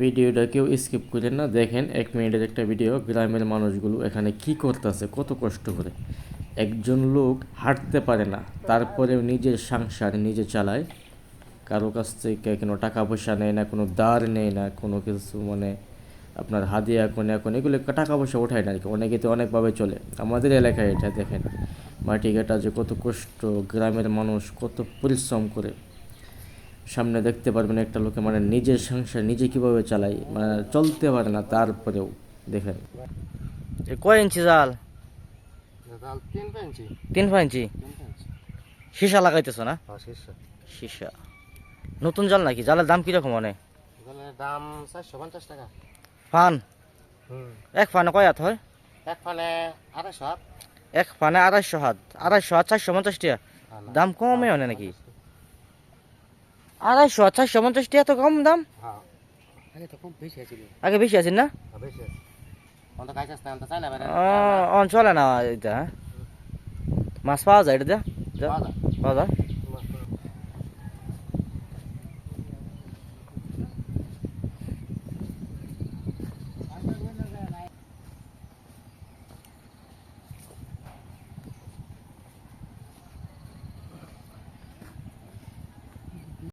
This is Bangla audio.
ভিডিওটা কেউ স্কিপ করেন না। দেখেন, এক মিনিটের একটা ভিডিও গ্রামের মানুষগুলো এখানে কি করতেছে, কত কষ্ট করে। একজন লোক হাঁটতে পারে না, তারপরেও নিজের সংসার নিজে চালায়। কারও কাছ থেকে কোনো টাকা পয়সা নেয় না, কোনো দাঁড় নেয় না, কোনো কিছু মানে আপনার হাদিয়া কোন এখন এগুলো টাকা পয়সা ওঠায় না আর কি। অনেকে তো অনেকভাবে চলে। আমাদের এলাকায় এটা দেখেন, মাটি কাটা যে কত কষ্ট, গ্রামের মানুষ কত পরিশ্রম করে। সামনে দেখতে পারবেন একটা লোকে মানে নিজের সংসার নিজে কীভাবে চালায় মানে চলতে পারে না তারপরেও দেখেন। কয় ইঞ্চি জাল? জাল তিন পাঁচ ইঞ্চি। সীসা লাগাইতেছো না? হ্যাঁ সীসা। নতুন জাল নাকি? জালের দাম কীরকম অনেক? জালের দাম চারশো পঞ্চাশ টাকা। ফান? এক ফানে কয় হাত হয়? এক ফানে আড়াইশো হাত। এক ফানে আড়াইশো হাত। আড়াইশো হাত চারশো পঞ্চাশ টাকা। দাম কমে হয় নাকি? আড়াইশো হাত চারশো পঞ্চাশ টাকা তো কম দাম। হ্যাঁ। আগে বেশি আছেন না? হ্যাঁ, চলে না এটা হ্যাঁ? মাছ পাওয়া যায় এটা। পাওয়া যায়।